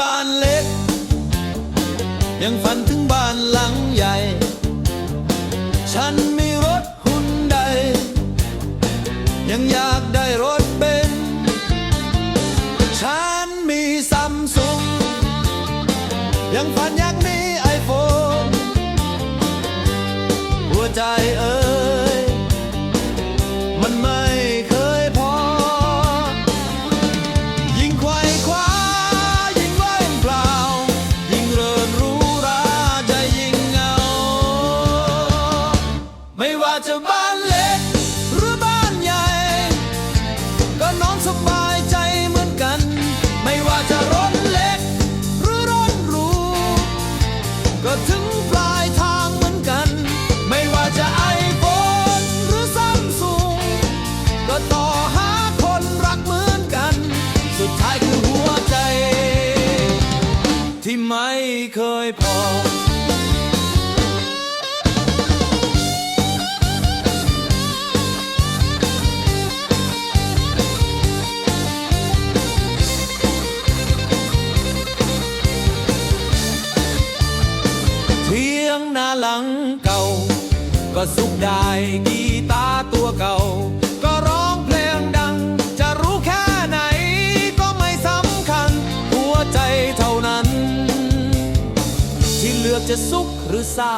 บ้านเล็ก ยังฝันถึงบ้านหลังใหญ่ ฉันมีรถหุ่นใด ยังอยากได้รถเบนฉันมีซัมซุงยังฝันอยากมีไอโฟนหัวใจเออ จะบ้านเล็ก หรือบ้านใหญ่ ก็นอนสบายใจเหมือนกัน ไม่ว่าจะรถเล็ก หรือรถหรูก็ถึงปลายทางเหมือนกัน ไม่ว่าจะไอโฟนหรือซัมซุงก็ต่อหาคนรักเหมือนกัน สุดท้ายคือหัวใจ ที่ไม่เคยพอ หลังเก่า ก็สุขได้กีตาร์ตัวเก่า ก็ร้องเพลงดัง จะรู้แค่ไหน ก็ไม่สำคัญ หัวใจเท่านั้น ที่เลือกจะสุขหรือเศร้า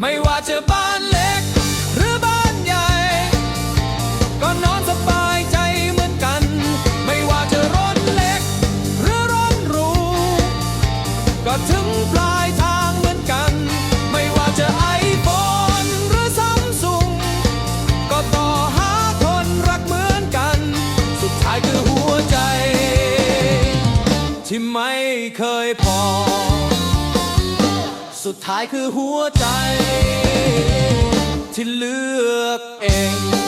ไม่ว่าจะบ้านเล็ก หรือบ้านใหญ่ ก็นอนสบายใจเหมือนกัน ไม่ว่าจะรถเล็ก หรือรถหรูก็ถึงปลาย เคยพอ สุดท้ายคือหัวใจ ที่เลือกเอง